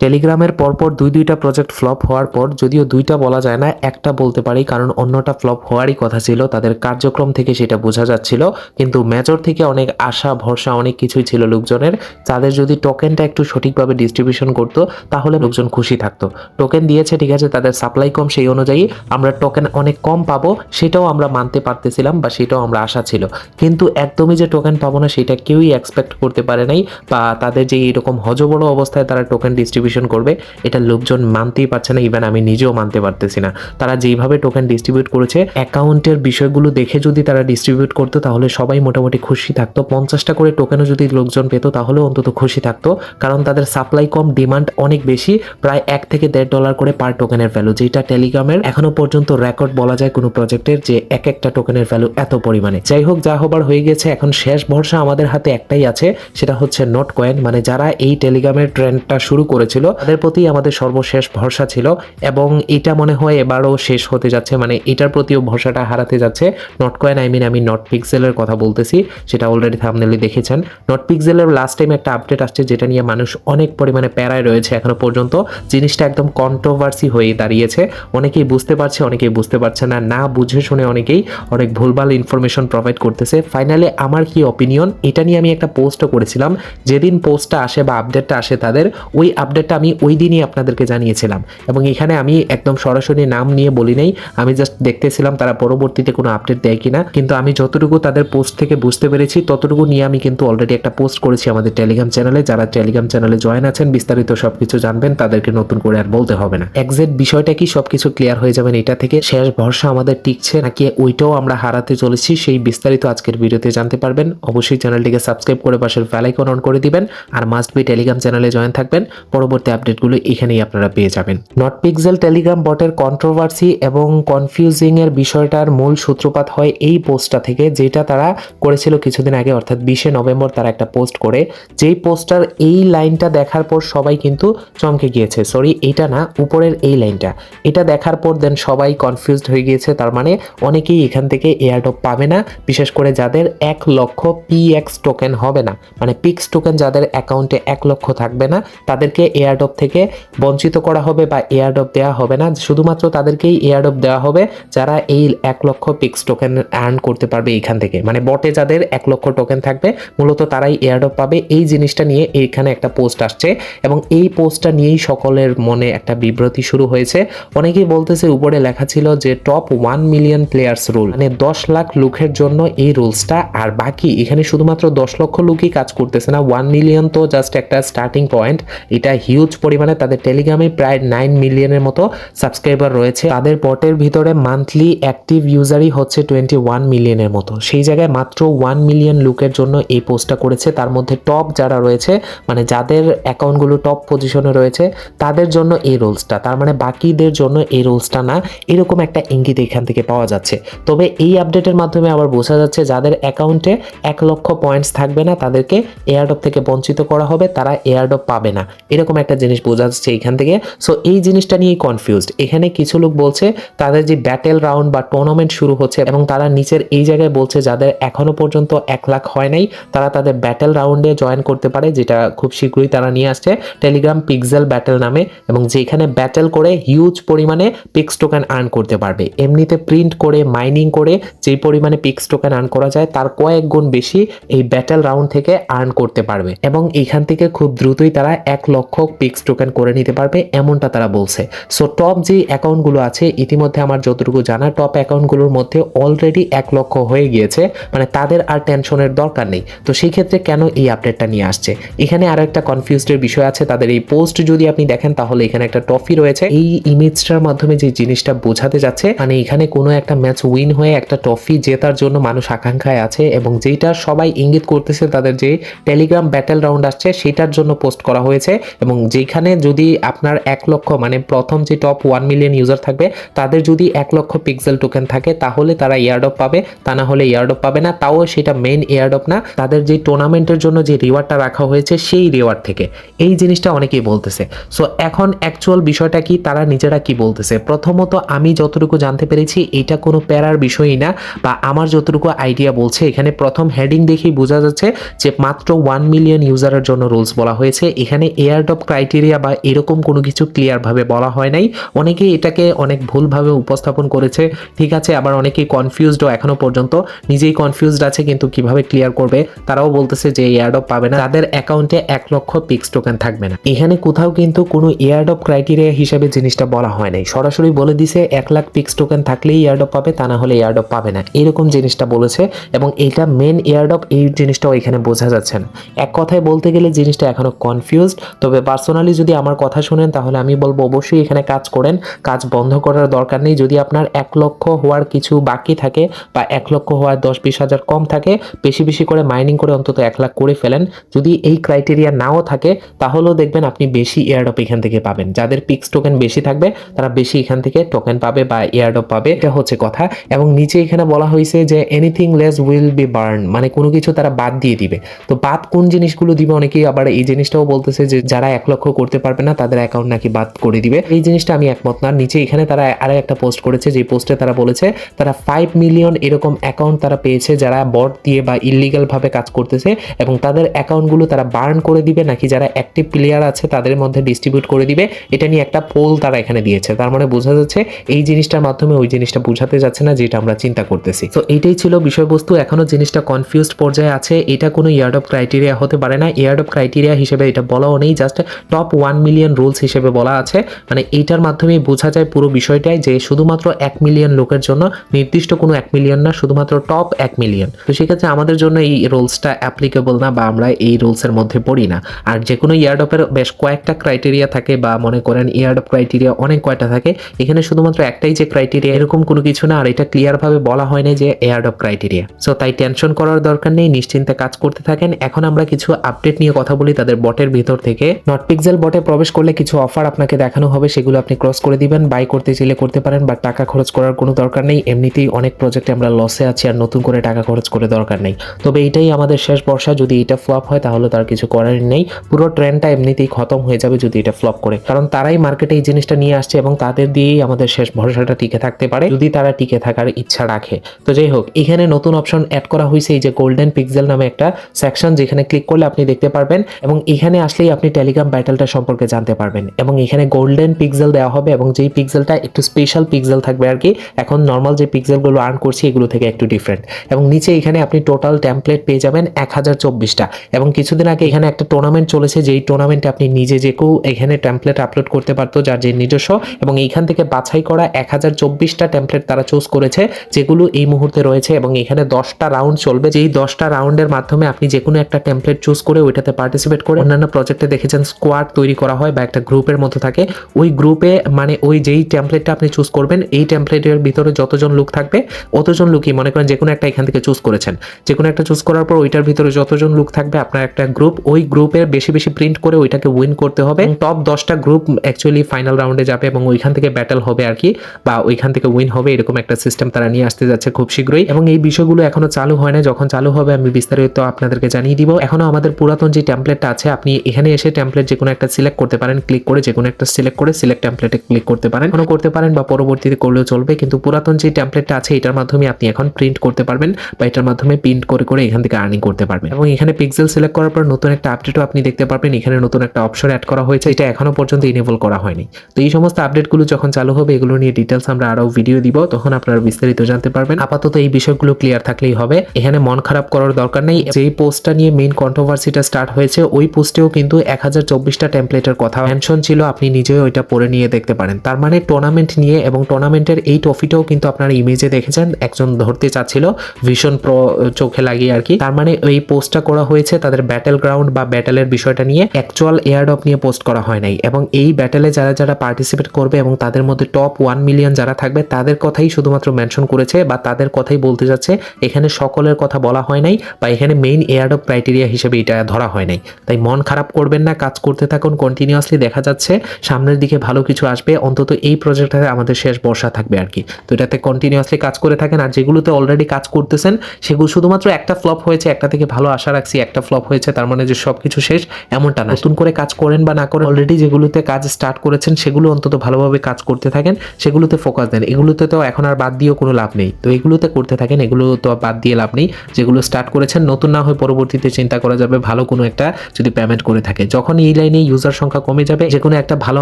টেলিগ্রামের পরপর দুই দুইটা প্রজেক্ট ফ্লপ হওয়ার পর যদিও দুইটা বলা যায় না, একটা বলতে পারি, কারণ অন্যটা ফ্লপ হওয়ারই কথা ছিল, তাদের কার্যক্রম থেকে সেটা বোঝা যাচ্ছিল, কিন্তু মেজর থেকে অনেক আশা, ভরসা, অনেক কিছুই ছিল লোকজনের। তাদের যদি টোকেনটা একটু সঠিকভাবে ডিস্ট্রিবিউশন করতো, তাহলে লোকজন খুশি থাকতো। টোকেন দিয়েছে, ঠিক আছে, তাদের সাপ্লাই কম, সেই অনুযায়ী আমরা টোকেন অনেক কম পাবো, সেটাও আমরা মানতে পারতেছিলাম বা সেটাও আমরা আশা ছিল। কিন্তু একদমই যে টোকেন পাবো না, সেটা কেউই এক্সপেক্ট করতে পারে নাই, বা তাদের যে এরকম হজবড় অবস্থায় তারা টোকেন ডিস্ট্রিবিউশন করবে, এটা লোকজন মানতেই পারছে না ইভেন আমি নিজেও মানতে পারতেছি না। তারা যেইভাবে টোকেন ডিস্ট্রিবিউট করেছে, অ্যাকাউন্টের বিষয়গুলো দেখে যদি তারা ডিস্ট্রিবিউট করতো, তাহলে সবাই মোটামুটি খুশি থাকতো। পঞ্চাশটা করে টোকেনও যদি লোকজন পেত, তাহলেও অন্তত খুশি থাকতো। কারণ তাদের সাপ্লাই কম ডিমান্ড অনেক বেশি, প্রায় এক থেকে দেড় ডলার করে পার টোকেনের ভ্যালু যেটা টেলিগ্রামের এখনও পর্যন্ত রেকর্ড বলা যায় কোনো প্রজেক্টের যে এক একটা টোকেনের ভ্যালু এত পরিমাণে। যাই হোক, যা হবার হয়ে গেছে, এখন শেষ ভরসা আমাদের হাতে একটাই আছে, সেটা হচ্ছে নোট কয়েন মানে যারা এই টেলিগ্রামের ট্রেন্ডটা শুরু করেছিল তাদের প্রতি আমাদের সর্বশেষ ভরসা ছিল এবং এটা মনে হয় এবারও শেষ হতে যাচ্ছে। মানে এটার প্রতিও ভরসাটা হারাতে যাচ্ছে। নট কয়েন আই মিন আমি নট পিক্সেলের কথা বলতেছি, সেটা অলরেডি থামনেলি দেখেছেন। নট পিক্সেলের লাস্ট টাইম একটা আপডেট আসছে, যেটা নিয়ে মানুষ অনেক পরিমাণে প্যারায় রয়েছে এখনও পর্যন্ত। জিনিসটা একদম কন্ট্রোভার্সি হয়ে দাঁড়িয়েছে। অনেকেই বুঝতে পারছে, অনেকেই বুঝতে পারছে না। না বুঝে শুনে অনেকেই অনেক ভুলভাল ইনফরমেশন প্রোভাইড করতেছে। ফাইনালি আমার কি অপিনিয়ন এটা নিয়ে আমি একটা পোস্টও করেছিলাম। যেদিন পোস্টটা আসে বা আপডেটটা আসে তাদের, ওই আপডেটটা আমি ওই দিনই আপনাদেরকে জানিয়েছিলাম। এবং এখানে আমি একদম সরাসরি নাম নিয়ে বলি নাই, আমি জাস্ট দেখতেছিলাম তারা পরবর্তীতে কোনো আপডেট দেয় কিনা। কিন্তু আমি যতটুকু তাদের পোস্ট থেকে বুঝতে পেরেছি, ততটুকু নিয়ে আমি কিন্তু অলরেডি একটা পোস্ট করেছি আমাদের টেলিগ্রাম চ্যানেলে যারা টেলিগ্রাম চ্যানেলে জয়েন আছেন, বিস্তারিত সবকিছু জানবেন, তাদেরকে নতুন করে আর বলতে হবে না। এক্সাক্ট বিষয়টা কি, সবকিছু ক্লিয়ার হয়ে যাবেন এটা থেকে? শেষ ভরসা আমাদের টিকছে নাকি ওইটাও আমরা হারাতে চলেছি, সেই বিস্তারিত আজকের ভিডিওতে জানতে পারবেন। অবশ্যই চ্যানেলটিকে সাবস্ক্রাইব করে পাশের বেল আইকন অন করে দিবেন। আর মাস্ট বি টেলিগ্রাম চ্যানেলে জয়েন থাকবেন। পরবর্তী আপডেটগুলো এখানেই আপনারা পেয়ে যাবেন। নট পিক্সেল টেলিগ্রাম বটের কন্ট্রোভার্সি এবং কনফিউজিং এর বিষয়টার মূল সূত্রপাত হয় এই পোস্টটা থেকে, যেটা তারা করেছিল কিছুদিন আগে, অর্থাৎ বিশে নভেম্বর তারা একটা পোস্ট করে। যেই পোস্টার এই লাইনটা দেখার পর সবাই কিন্তু চমকে গিয়েছে। সরি এইটা না, উপরের এই লাইনটা। এটা দেখার পর দেন সবাই কনফিউজড হয়ে গিয়েছে, তার মানে অনেকেই এখান থেকে এয়ারডপ পাবে না, বিশেষ করে যাদের এক লক্ষ পিএক্স টোকেন হবে না। মানে পিক্স টোকেন যাদের অ্যাকাউন্টে এক লক্ষ থাকবে না, তাদেরকে এয়ারডপ থেকে বঞ্চিত করা হবে বা এয়ারডপ দেওয়া হবে না। শুধুমাত্র তাদেরকেই এয়ারডপ দেওয়া হবে যারা এই এক লক্ষ পিক্স টোকেন আর্ন করতে পারবে এইখান থেকে। মানে বটে যাদের এক লক্ষ টোকেন থাকবে, মূলত তারাই এয়ারডপ পাবে। এই জিনিসটা নিয়ে এইখানে একটা পোস্ট আসছে এবং এই পোস্টটা নিয়েই সকলের মনে একটা বিব্রতি শুরু হয়েছে। অনেকেই বলতেছে, উপরে লেখা ছিল যে top one million players rule মানে দশ লাখ লোকের জন্য এই রুলসটা আর বাকি, এখানে শুধুমাত্র দশ লক্ষ লোকই কাজ করতেছে না। ওয়ান মিলিয়ন তো জাস্ট একটা স্টার্টিং পয়েন্ট এটা হিউজ পরিমাণে তাদের টেলিগ্রামে প্রায় নাইন মিলিয়নের মতো সাবস্ক্রাইবার রয়েছে। তাদের বটের ভিতরে মান্থলি অ্যাক্টিভ ইউজারই হচ্ছে টোয়েন্টি ওয়ান মিলিয়নের মতো। সেই জায়গায় মাত্র ওয়ান মিলিয়ন লুকের জন্য এই পোস্টটা করেছে। তার মধ্যে টপ যারা রয়েছে মানে যাদের অ্যাকাউন্টগুলো টপ পজিশনে রয়েছে, তাদের জন্য এই রোলসটা তার মানে বাকিদের জন্য এই রোলসটা না। এরকম একটা ইঙ্গিত এখান থেকে পাওয়া যাচ্ছে। তবে এই আপডেটের মাধ্যমে আবার বোঝা যাচ্ছে, যাদের অ্যাকাউন্টে এক লক্ষ পয়েন্টস থাকবে না, তাদেরকে এয়ারডপ থেকে বঞ্চিত করা হবে। তারা এয়ারডপ পাবে না। এরকম একটা জিনিস বোঝা যাচ্ছে এখান থেকে। সো এই জিনিসটা নিয়েই কনফিউজড এখানে কিছু লোক বলছে, তাদের যে ব্যাটেল রাউন্ড বা টুর্নামেন্ট শুরু হচ্ছে এবং তারা নিচের এই জায়গায় বলছে যাদের এখনও পর্যন্ত এক লাখ হয় নাই, তারা তাদের ব্যাটেল রাউন্ডে জয়েন করতে পারে, যেটা খুব শীঘ্রই তারা নিয়ে আসছে টেলিগ্রাম পিক্সেল ব্যাটেল নামে। এবং যেখানে ব্যাটেল করে হিউজ পরিমাণে পিক্স টোকেন আর্ন করতে পারবে। এমনিতে প্রিন্ট করে মাইনিং করে, যে পরিমাণে পিক্স টোকেন আর্ন করা যায়, তার কয়েক গুণ বেশি এই ব্যাটেল রাউন্ড থেকে আর্ন করতে পারবে। এবং এখান থেকে খুব দ্রুতই তারা এক লক্ষ পিক্স টোকেন করে নিতে পারবে, এমনটা তারা বলছে। সো টপ যে অ্যাকাউন্টগুলো আছে, ইতিমধ্যে আমার যতটুকু জানা টপ অ্যাকাউন্টগুলোর মধ্যে অলরেডি এক লক্ষ হয়ে গিয়েছে মানে তাদের আর টেনশনের দরকার নেই। তো সেই ক্ষেত্রে কেন এই আপডেটটা নিয়ে আসছে? এখানে আর একটা কনফিউজডের বিষয় আছে, তাদের এই পোস্ট যদি আপনি দেখেন, তাহলে এখানে একটা ট্রফি রয়েছে। এই ইমেজটার মাধ্যমে যে জিনিসটা বোঝাতে যাচ্ছে মানে এখানে কোনো একটা ম্যাচ উইন হয়ে একটা ট্রফি জেতার জন্য মানুষ আকাঙ্ক্ষায় আছে এবং যেটা সবাই ইঙ্গিত করতেছে, তাদের যে টেলিগ্রাম ব্যাটেল রাউন্ড আসছে, সেটার জন্য পোস্ট করা হয়েছে এবং যেখানে যদি আপনার এক লক্ষ মানে প্রথম যে টপ ওয়ান মিলিয়ন ইউজার থাকবে, তাদের যদি এক লক্ষ পিক্সেল টোকেন থাকে, তাহলে তারা ইয়ারডপ পাবে। তা না হলে ইয়ারডপ পাবে না। তাও সেটা মেইন ইয়ারডপ না। তাদের যে টুর্নামেন্টের জন্য যে রিওয়ার্ডটা রাখা হয়েছে, সেই রিওয়ার্ড থেকে। এই জিনিসটা অনেকেই বলতেছে। সো এখন অ্যাকচুয়াল বিষয়টা কি, তারা নিজেরা কি বলতেছে? প্রথমত, আমি যতটুকু জানতে পেরেছি, এটা কোনো প্যারার বিষয়ই না বা আমার যতটুকু আইডিয়া বলছে, এখানে প্রথম হেডিং দেখেই বোঝা যাচ্ছে যে মাত্র ওয়ান মিলিয়ন ইউজারের জন্য রুলস বলা হয়েছে। এখানে এয়ারডপ ক্রাইটেরিয়া বা এরকম কোনো কিছু ক্লিয়ারভাবে বলা হয় নাই। অনেকেই এটাকে অনেক ভুলভাবে উপস্থাপন করেছে। ঠিক আছে, আবার অনেকেই কনফিউজডও এখনও পর্যন্ত। নিজেই কনফিউজড আছে, কিন্তু কীভাবে ক্লিয়ার করবে? তারাও বলতেছে যে এয়ারডপ পাবে না। তাদের অ্যাকাউন্টে এক লক্ষ পিক্স টোকেন থাকবে না। এখানে কোথাও কিন্তু কোনো এয়ারডপ ক্রাইটেরিয়া হিসেবে জিনিসটা বলা হয় নাই। সরাসরি বলে দিছে, এক লাখ পিক্স টোকেন থাকলেই এয়ারডপ পাবে, তা না হলে এয়ারডপ পাবে না। এরকম জিনিসটা বলেছে এবং এটা মেন এয়ারডপ এই জিনিসটাও এখানে বোঝা যাচ্ছে না। এক কথায় বলতে গেলে জিনিসটা এখনও কনফিউজড তবে পার্সোনালি যদি আমার কথা শুনেন, তাহলে আমি বলব অবশ্যই এখানে কাজ করেন। কাজ বন্ধ করার দরকার নেই। যদি আপনার এক লক্ষ হওয়ার কিছু বাকি থাকে বা এক লক্ষ হওয়ার দশ বিশ হাজার কম থাকে, বেশি বেশি করে মাইনিং করে অন্তত এক লাখ করে ফেলেন। যদি এই ক্রাইটেরিয়া নাও থাকে, তাহলেও দেখবেন আপনি বেশি এয়ারডপ এখান থেকে পাবেন। যাদের পিক্স টোকেন বেশি থাকবে, তারা বেশি এখান থেকে টোকেন পাবে বা এয়ারডপ পাবে। এটা হচ্ছে কথা। এবং নিচে এখানে বলা হয়েছে যে anything less will be burn মানে কোনো কিছু তারা বাদ দিয়ে দিবে। তো বাদ কোন জিনিসগুলো দিবে? অনেকেই আবার এই জিনিসটাও বলতেছে যে যারা এক লক্ষ করতে পারবে না, তাদের অ্যাকাউন্ট নাকি বাদ করে দিবে। এই জিনিসটা আমি একমত না। নিচে এখানে তারা আরও একটা পোস্ট করেছে, যে পোস্টে তারা বলেছে, তারা ফাইভ মিলিয়ন এরকম অ্যাকাউন্ট তারা পেয়েছে যারা বট দিয়ে বা ইলিগাল ভাবে কাজ করতেছে এবং তাদের অ্যাকাউন্টগুলো তারা বার্ন করে দিবে নাকি যারা অ্যাক্টিভ প্লেয়ার আছে তাদের মধ্যে ডিস্ট্রিবিউট করে দিবে, এটা নিয়ে একটা পোল তারা এখানে দিয়েছে। তার মানে বোঝা যাচ্ছে এই জিনিসটার মাধ্যমে ওই জিনিসটা বোঝাতে যাচ্ছে না যেটা আমরা চিন্তা করতেছি। তো এইটাই ছিল বিষয়বস্তু। এখনও জিনিসটা কনফিউজড পর্যায়ে আছে। এটা কোনো ইয়ার্ড অফ ক্রাইটেরিয়া হতে পারে না। ইয়ার্ড অফ ক্রাইটেরিয়া হিসেবে এটা বলাও নেই। Just top one million rules হিসেবে বলা আছে। মানে এইটার মাধ্যমে বোঝা যায় পুরো বিষয়টাই যে শুধুমাত্র এক মিলিয়ন লোকের জন্য নির্দিষ্ট কোনো এক মিলিয়ন না, শুধুমাত্র টপ এক মিলিয়ন তো সেক্ষেত্রে আমাদের জন্য এই রুলসটা অ্যাপ্লিকেবল না বা আমরা এই রুলসের মধ্যে পড়ি না। আর যে কোনো ইয়ারডপের বেশ কয়েকটা ক্রাইটেরিয়া থাকে বা মনে করেন ইয়ারডপ ক্রাইটেরিয়া অনেক কয়টা থাকে। এখানে শুধুমাত্র একটাই যে ক্রাইটেরিয়া এরকম কোনো কিছু না। আর এটা ক্লিয়ারভাবে বলা হয় না যে এয়ারডপ ক্রাইটেরিয়া সো তাই টেনশন করার দরকার নেই, নিশ্চিন্তে কাজ করতে থাকেন। এখন আমরা কিছু আপডেট নিয়ে কথা বলি তাদের বটের ভিতর থেকে। নট পিক্সেল বটে প্রবেশ করলে কিছু অফার আপনাকে দেখানো হবে, সেগুলো আপনি ক্রস করে দিবেন বাই করতে চাইলে করতে পারেন বা টাকা খরচ করার কোনো দরকার নেই। এমনিতেই অনেক প্রজেক্টে আমরা লসে আছি আর নতুন করে টাকা খরচ করে দরকার নেই। তবে এটাই আমাদের শেষ বর্ষা, যদি এটা ফ্লপ হয় তাহলে তার কিছু করার নেই। পুরো ট্রেন্ডটা এমনিতেই খতম হয়ে যাবে যদি এটা ফ্লপ করে। কারণ তারাই মার্কেটে এই জিনিসটা নিয়ে আসছে এবং তাদের দিয়েই আমাদের শেষ ভরসাটা টিকে থাকতে পারে, যদি তারা টিকে থাকার ইচ্ছা রাখে। তো যাই হোক, এখানে নতুন অপশন অ্যাড করা হয়েছে এই যে গোল্ডেন পিক্সেল নামে একটা সেকশন যেখানে ক্লিক করলে আপনি দেখতে পারবেন এবং এখানে আসলেই আপনি টেলিগ্রাম ব্যাটেলটা সম্পর্কে জানতে পারবেন। এবং এখানে গোল্ডেন পিক্সেল দেওয়া হবে এবং যেই পিক্সেলটা একটু স্পেশাল পিক্সেল থাকবে আর কি, এখন নর্মাল যে পিক্সেলগুলো আর্ন করছি এগুলো থেকে একটু ডিফারেন্ট এবং নিচে এখানে আপনি টোটাল টেমপ্লেট পেয়ে যাবেন এক হাজার চব্বিশটা। এবং কিছুদিন আগে এখানে একটা টুর্নামেন্ট চলেছে, যেই টুর্নামেন্টে আপনি নিজে যে কেউ এখানে টেমপ্লেট আপলোড করতে পারতো, যার যে নিজস্ব, এবং এইখান থেকে বাছাই করা এক হাজার চব্বিশটা টেমপ্লেট তারা চুজ করেছে, যেগুলো এই মুহূর্তে রয়েছে এবং এখানে দশটা রাউন্ড চলবে। যেই দশটা রাউন্ডের মাধ্যমে আপনি যে কোনো একটা টেমপ্লেট চুজ করে ওইটাতে পার্টিসিপেট করে অন্যান্য প্রজেক্টে দেখেছেন স্কোয়াড তৈরি করা হয় বা একটা গ্রুপের মতো থাকে ওই গ্রুপে মানে ওই যেই টেমপ্লেটটা আপনি চুজ করবেন এই টেমপ্লেটের ভিতরে যতজন লোক থাকবে অতজন লোকই মনে করেন যে কোনো একটা এখান থেকে চুজ করেছেন। যে কোনো একটা চুজ করার পর ওইটার ভিতরে যতজন লোক থাকবে আপনার একটা গ্রুপ ওই গ্রুপের বেশি বেশি প্রিন্ট করে ওইটাকে উইন করতে হবে। টপ দশটা গ্রুপ অ্যাকচুয়ালি ফাইনাল রাউন্ডে যাবে এবং ওইখান থেকে ব্যাটেল হবে আর কি বা ওইখান থেকে উইন হবে এরকম একটা সিস্টেম তারা নিয়ে আসতে যাচ্ছে খুব শীঘ্রই। এবং এই বিষয়গুলো এখনও চালু হয় না যখন চালু হবে আমি বিস্তারিত আপনাদেরকে জানিয়ে দিব। এখনও আমাদের পুরাতন যে টেমপ্লেটটা আছে আপনি এখানে এসে টেমপ্লেট যে কোনো একটা সিলেক্ট করতে পারেন ক্লিক করে যে কোনো একটা সিলেক্ট করে সিলেক্ট টেমপ্লেটে ক্লিক করতে পারেন। কোনো করতে পারেন বা পরবর্তীতে করলেও চলবে, কিন্তু পুরাতন যে টেমপ্লেটটা আছে, এটার মাধ্যমে আপনি এখন প্রিন্ট করতে পারবেন বা এটার মাধ্যমে প্রিন্ট করে করে এখান থেকে আর্নিং করতে পারবেন। এবং এখানে পিক্সেল সিলেক্ট করার পর নতুন একটা আপডেটও আপনি দেখতে পারবেন। এখানে নতুন একটা অপশন অ্যাড করা হয়েছে, এটা এখনও পর্যন্ত ইনেবল করা হয়নি। তো এই সমস্ত আপডেটগুলো যখন চালু হবে, এগুলো নিয়ে ডিটেলস আমরা আরও ভিডিও দিব, তখন আপনারা বিস্তারিত জানতে পারবেন। আপাতত এই বিষয়গুলো ক্লিয়ার থাকলেই হবে। এখানে মন খারাপ করার দরকার নেই। যেই পোস্টটা নিয়ে মেইন কন্ট্রোভার্সিটা স্টার্ট হয়েছে, ওই পোস্টেও কিন্তু এক হাজার চব্বিশটা টেমপ্লেটের কথা মেনশন ছিল, আপনি নিজেও ওইটা পড়ে নিয়ে দেখতে পারেন। তার মানে টুর্নামেন্ট নিয়ে এবং টুর্নামেন্টের এই ট্রফিটাও কিন্তু আপনারা ইমেজে দেখেছেন, একজন ধরতে চাচ্ছিল ভীষণ প্রো চোখে লাগিয়ে আর কি। তার মানে এই পোস্টটা করা হয়েছে, তাদের ব্যাটেল গ্রাউন্ড বা ব্যাটেলের বিষয়টা নিয়ে অ্যাকচুয়াল এয়ারডপ নিয়ে পোস্ট করা হয় নাই। এবং এই ব্যাটেলে যারা যারা পার্টিসিপেট করবে এবং তাদের মধ্যে টপ ওয়ান মিলিয়ন যারা থাকবে, তাদের কথাই শুধুমাত্র মেনশন করেছে বা তাদের কথাই বলতে যাচ্ছে, এখানে সকলের কথা বলা হয় নাই বা এখানে মেইন এয়ারডপ ক্রাইটেরিয়া হিসেবে এটা ধরা হয় নাই। তাই মন খারাপ করবেন না, কাজ করতে থাকুন কন্টিনিউয়াসলি দেখা যাচ্ছে, সামনের দিকে ভালো কিছু আসবে, অন্তত এই প্রজেক্টটাতে আমাদের শেষ বর্ষা থাকবে আর কি। তো এটাতে কন্টিনিউয়াসলি কাজ করে থাকেন, আর যেগুলোতে অলরেডি কাজ করতেছেন, সেগুলো শুধুমাত্র একটা ফ্লপ হয়েছে, একটা থেকে ভালো আশা রাখছি, একটা ফ্লপ হয়েছে, তার মানে যে সব কিছু শেষ, এমনটা না। নতুন করে কাজ করেন বা না করেন অলরেডি যেগুলোতে কাজ স্টার্ট করেছেন, সেগুলো অন্তত ভালোভাবে কাজ করতে থাকেন, সেগুলোতে ফোকাস দেন। এগুলোতে তো এখন আর বাদ দিয়েও কোনো লাভ নেই। তো এগুলোতে করতে থাকেন, এগুলো তো বাদ দিয়ে লাভ নেই। যেগুলো স্টার্ট করেছেন, নতুন না হয়ে পরবর্তীতে চিন্তা করা যাবে, ভালো কোনো একটা যদি পেমেন্ট করে থাকে। যখন এই লাইনে ইউজার সংখ্যা কমে যাবে যে কোনো একটা ভালো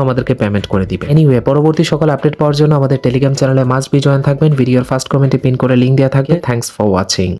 আমাদেরকে পেমেন্ট করে দিবে। এনিওয়ে পরবর্তী সকল আপডেট পাওয়ার জন্য আমাদের টেলিগ্রাম চ্যানেলে মাস্ট বি জয়েন থাকবেন। ভিডিওর ফার্স্ট কমেন্টে পিন করে লিঙ্ক দেওয়া থাকবে। Thanks for watching